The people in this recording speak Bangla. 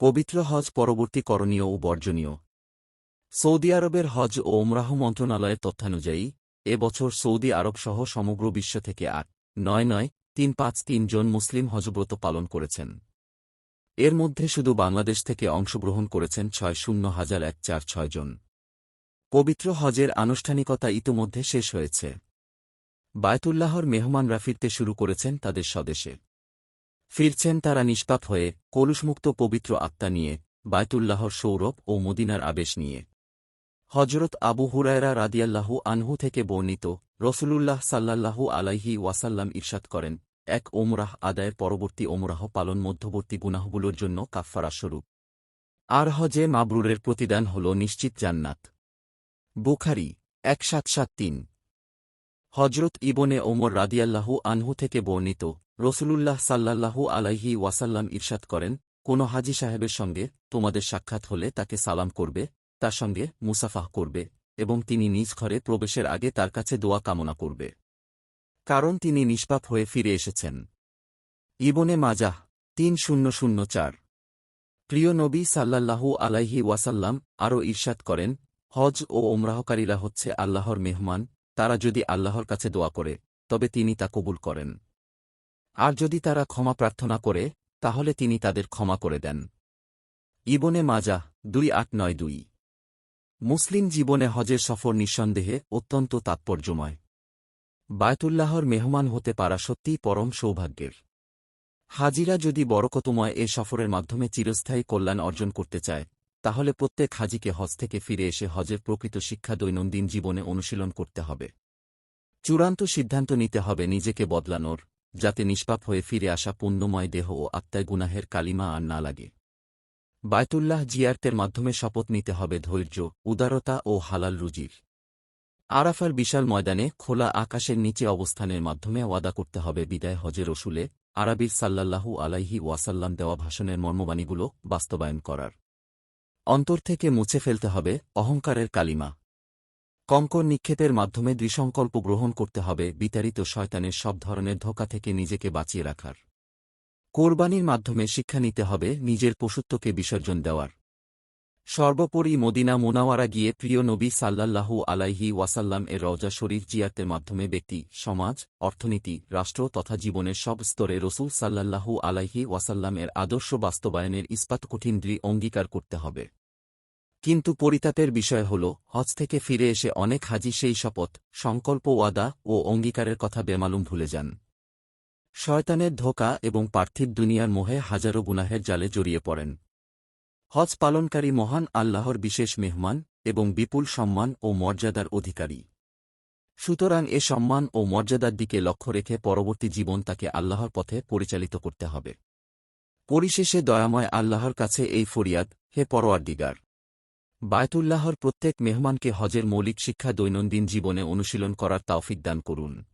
পবিত্র হজ পরবর্তী করণীয় ও বর্জনীয়। সৌদি আরবের হজ ও ওমরাহ মন্ত্রণালয়ের তথ্যানুযায়ী, এ বছর সৌদি আরবসহ সমগ্র বিশ্ব থেকে আট, নয় নয়, তিন, পাঁচ, তিন জন মুসলিম হজব্রত পালন করেছেন। এর মধ্যে শুধু বাংলাদেশ থেকে অংশগ্রহণ করেছেন ছয় শূন্য হাজার এক চার ছয় জন। পবিত্র হজের আনুষ্ঠানিকতা ইতোমধ্যে শেষ হয়েছে। বায়তুল্লাহর মেহমানরা ফিরতে শুরু করেছেন তাদের স্বদেশে। ফিরছেন তারা নিষ্পাপ হয়ে, কলুষমুক্ত পবিত্র আত্মা নিয়ে বায়তুল্লাহর সৌরভ ও মদিনার আবেশ নিয়ে। হজরত আবু হুরায়রা রাদিয়াল্লাহু আনহু থেকে বর্ণিত, রসুলুল্লাহ সাল্লাল্লাহু আলাইহি ওয়াসাল্লাম ইরশাদ করেন, এক ওমরাহ আদায়ের পরবর্তী ওমরাহ পালন মধ্যবর্তী গুনাহগুলোর জন্য কাফফারা স্বরূপ। আর হজে মাবরুরের প্রতিদান হল নিশ্চিত জান্নাত। বুখারি, এক সাত সাত তিন। হজরত ইবনে ওমর রাদিয়াল্লাহু আনহু থেকে বর্ণিত রসুলুল্লাহ সাল্লাল্লাহু আলাইহি ওয়াসাল্লাম ইরশাদ করেন, কোন হাজি সাহেবের সঙ্গে তোমাদের সাক্ষাৎ হলে তাকে সালাম করবে, তার সঙ্গে মুসাফাহ করবে এবং তিনি নিজ ঘরে প্রবেশের আগে তার কাছে দোয়া কামনা করবে। কারণ তিনি নিষ্পাপ হয়ে ফিরে এসেছেন। ইবনে মাজাহ তিন শূন্য শূন্য চার। প্রিয় নবী সাল্লাল্লাহু আলাইহি ওয়াসাল্লাম আরও ঈর্ষাদ করেন, হজ ও ওমরাহকারীরা হচ্ছে আল্লাহর মেহমান তারা যদি আল্লাহর কাছে দোয়া করে, তবে তিনি তা কবুল করেন। আর যদি তারা ক্ষমা প্রার্থনা করে, তাহলে তিনি তাদের ক্ষমা করে দেন। ইবনে মাজাহ, দুই আট নয় দুই। মুসলিম জীবনে হজের সফর নিঃসন্দেহে অত্যন্ত তাৎপর্যময়। বায়তুল্লাহর মেহমান হতে পারা সত্যিই পরম সৌভাগ্যের। হাজিরা যদি বরকতময় এ সফরের মাধ্যমে চিরস্থায়ী কল্যাণ অর্জন করতে চায় তাহলে প্রত্যেক হাজিকে হজ থেকে ফিরে এসে হজের প্রকৃত শিক্ষা দৈনন্দিন জীবনে অনুশীলন করতে হবে। চূড়ান্ত সিদ্ধান্ত নিতে হবে নিজেকে বদলানোর, যাতে নিষ্পাপ হয়ে ফিরে আসা পুণ্যময় দেহ ও আত্মায় গুনাহের কালিমা আর না লাগে। বায়তুল্লাহ জিয়ার্তের মাধ্যমে শপথ নিতে হবে ধৈর্য, উদারতা ও হালাল রুজির। আরাফার বিশাল ময়দানে খোলা আকাশের নিচে অবস্থানের মাধ্যমে ওয়াদা করতে হবে বিদায় হজের রসুলে আরাবির সাল্লাল্লাহু আলাইহি ওয়াসাল্লাম দেওয়া ভাষণের মর্মবাণীগুলো বাস্তবায়ন করার। অন্তর থেকে মুছে ফেলতে হবে অহংকারের কালিমা। কঙ্কর নিক্ষেপের মাধ্যমে দৃসংকল্প গ্রহণ করতে হবে বিতাড়িত শয়তানের সব ধরনের ধোকা থেকে নিজেকে বাঁচিয়ে রাখার। কোরবানির মাধ্যমে শিক্ষা নিতে হবে নিজের পশুত্বকে বিসর্জন দেওয়ার। সর্বোপরি মদিনা মোনাওয়ারা গিয়ে প্রিয় নবী সাল্লাল্লাহু আলাইহি ওয়াসাল্লাম এর রওজা শরীফ জিয়াতের মাধ্যমে ব্যক্তি, সমাজ, অর্থনীতি, রাষ্ট্র তথা জীবনের সব স্তরে রসুল সাল্লাল্লাহু আলাইহি ওয়াসাল্লাম এর আদর্শ বাস্তবায়নের ইস্পাত কঠিন দৃঢ় অঙ্গীকার করতে হবে। কিন্তু পরিতাপের বিষয় হল, হজ থেকে ফিরে এসে অনেক হাজি সেই শপথ, সংকল্প, ওয়াদা ও অঙ্গীকারের কথা বেমালুম ভুলে যান। শয়তানের ধোকা এবং পার্থিব দুনিয়ার মোহে হাজারো গুনাহের জালে জড়িয়ে পড়েন। হজ পালনকারী মহান আল্লাহর বিশেষ মেহমান এবং বিপুল সম্মান ও মর্যাদার অধিকারী। সুতরাং এ সম্মান ও মর্যাদার দিকে লক্ষ্য রেখে পরবর্তী জীবন তাকে আল্লাহর পথে পরিচালিত করতে হবে। পরিশেষে দয়াময় আল্লাহর কাছে এই ফরিয়াদ, হে পরোয়ারদিগার! বায়তুল্লাহর প্রত্যেক মেহমানকে হজের মৌলিক শিক্ষা দৈনন্দিন জীবনে অনুশীলন করার তাওফিক দান করুন।